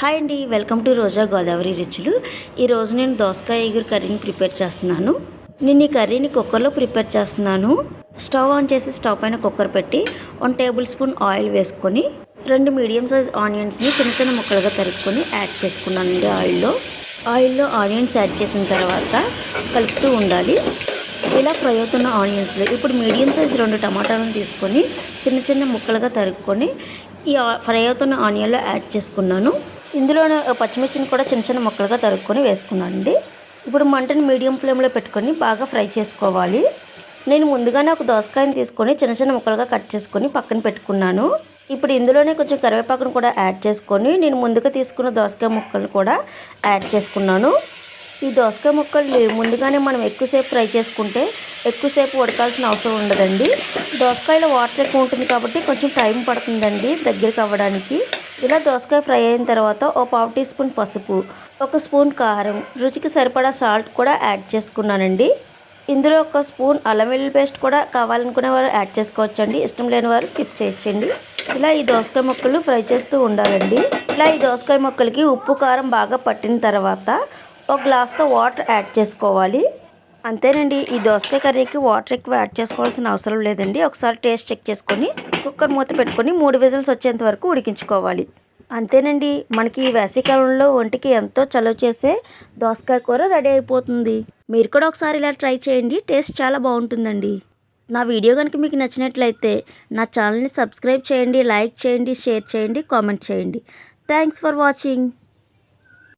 Hi అండి welcome to రోజా గోదావరి రుచులు. ఈరోజు నేను దోసకాయ ఎగురు కర్రీని ప్రిపేర్ చేస్తున్నాను. నేను ఈ కర్రీని కుక్కర్లో ప్రిపేర్ చేస్తున్నాను. స్టవ్ ఆన్ చేసి స్టవ్ పైన కుక్కర్ పెట్టి వన్ టేబుల్ స్పూన్ ఆయిల్ వేసుకొని రెండు మీడియం సైజ్ ఆనియన్స్ని చిన్న చిన్న ముక్కలుగా తరుక్కొని యాడ్ చేసుకున్నానండి ఆయిల్లో. ఆయిల్లో ఆనియన్స్ యాడ్ చేసిన తర్వాత కలుపుతూ ఉండాలి. ఇలా ఫ్రై అవుతున్న ఆనియన్స్లో ఇప్పుడు మీడియం సైజ్ రెండు టమాటాలను తీసుకొని చిన్న చిన్న ముక్కలుగా తరుక్కొని ఈ ఫ్రై అవుతున్న ఆనియన్లో యాడ్ చేసుకున్నాను. ఇందులోనే పచ్చిమిర్చిని కూడా చిన్న చిన్న ముక్కలుగా తరుక్కొని వేసుకున్నానండి. ఇప్పుడు మంటను మీడియం ఫ్లేమ్లో పెట్టుకొని బాగా ఫ్రై చేసుకోవాలి. నేను ముందుగానే ఒక దోసకాయని తీసుకొని చిన్న చిన్న ముక్కలుగా కట్ చేసుకొని పక్కన పెట్టుకున్నాను. ఇప్పుడు ఇందులోనే కొంచెం కరివేపాకును కూడా యాడ్ చేసుకొని నేను ముందుగా తీసుకున్న దోసకాయ ముక్కలు కూడా యాడ్ చేసుకున్నాను. ఈ దోసకాయ ముక్కలు ముందుగానే మనం ఎక్కువసేపు ఫ్రై చేసుకుంటే ఎక్కువసేపు ఉడకాల్సిన అవసరం ఉండదండి. దోసకాయలో వాటర్ ఎక్కువ ఉంటుంది కాబట్టి కొంచెం టైం పడుతుందండి దగ్గరికి అవ్వడానికి. ఇలా దోసకాయ ఫ్రై అయిన తర్వాత ఓ పావు టీ స్పూన్ పసుపు ఒక స్పూన్ కారం రుచికి సరిపడా సాల్ట్ కూడా యాడ్ చేసుకున్నానండి. ఇందులో ఒక స్పూన్ అల్లం వెల్లుల్లి పేస్ట్ కూడా కావాలనుకునే వారు యాడ్ చేసుకోవచ్చండి. ఇష్టం లేని వారు స్కిప్ చేయొచ్చండి. ఇలా ఈ దోసకాయ ముక్కలు ఫ్రై చేస్తూ ఉండాలండి. ఇలా ఈ దోసకాయ ముక్కలకి ఉప్పు కారం బాగా పట్టిన తర్వాత ఒక గ్లాస్తో వాటర్ యాడ్ చేసుకోవాలి. అంతేనండి ఈ దోసకాయ కర్రీకి వాటర్ ఎక్కువ యాడ్ చేసుకోవాల్సిన అవసరం లేదండి. ఒకసారి టేస్ట్ చెక్ చేసుకొని కుక్కర్ మూత పెట్టుకొని మూడు విజిల్స్ వచ్చేంత వరకు ఉడికించుకోవాలి. అంతేనండి మనకి ఈ వేసవికాలంలో ఒంటికి ఎంతో చలువ చేసే దోసకాయ కూర రెడీ అయిపోతుంది. మీరు కూడా ఒకసారి ఇలా ట్రై చేయండి టేస్ట్ చాలా బాగుంటుందండి. నా వీడియో కనుక మీకు నచ్చినట్లయితే నా ఛానల్ని సబ్స్క్రైబ్ చేయండి లైక్ చేయండి షేర్ చేయండి కామెంట్ చేయండి. Thanks for watching